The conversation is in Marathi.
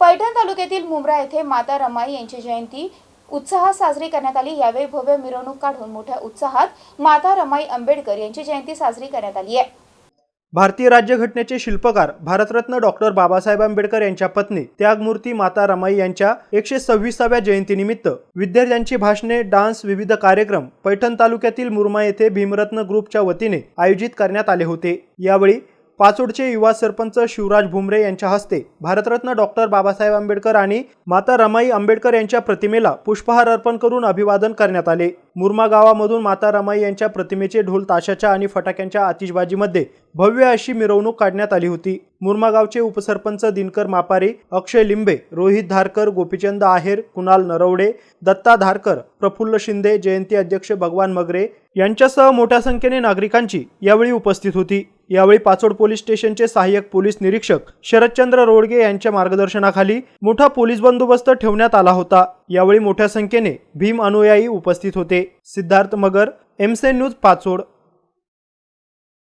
पैठण तालुक्यातील मुंब्रा येथे माता रमाई यांची जयंती उत्साहात साजरी करण्यात आली. यावेळी भव्य मिरवणूक काढून मोठ्या उत्साहात माता रमाई आंबेडकर यांची जयंती साजरी करण्यात आली आहे. भारतीय राज्यघटनेचे शिल्पकार भारतरत्न डॉक्टर बाबासाहेब आंबेडकर यांच्या पत्नी त्यागमूर्ती माता रमाई यांच्या एकशे सव्वीसाव्या जयंतीनिमित्त विद्यार्थ्यांची भाषणे डान्स विविध कार्यक्रम पैठण तालुक्यातील मुरमा येथे भीमरत्न ग्रुपच्या वतीने आयोजित करण्यात आले होते. यावेळी पाचोडचे युवा सरपंच शिवराज भुमरे यांच्या हस्ते भारतरत्न डॉक्टर बाबासाहेब आंबेडकर आणि माता रमाई आंबेडकर यांच्या प्रतिमेला पुष्पहार अर्पण करून अभिवादन करण्यात आले. मुरमा गावामधून माता रमाई यांच्या प्रतिमेचे ढोल ताशाच्या आणि फटाक्यांच्या आतिषबाजीमध्ये भव्य अशी मिरवणूक काढण्यात आली होती. मुरमागावचे उपसरपंच दिनकर मापारी अक्षय लिंबे रोहित धारकर गोपीचंद आहेर कुणाल नरवडे दत्ता धारकर प्रफुल्ल शिंदे जयंती अध्यक्ष भगवान मगरे यांच्यासह मोठ्या संख्येने नागरिकांची यावेळी उपस्थित होती. यावेळी पाचोड पोलीस स्टेशनचे सहाय्यक पोलीस निरीक्षक शरदचंद्र रोडगे यांच्या मार्गदर्शनाखाली मोठा पोलीस बंदोबस्त ठेवण्यात आला होता. यावेळी मोठ्या संख्येने भीम अनुयायी उपस्थित होते. सिद्धार्थ मगर एमसे न्यूज पाचोड.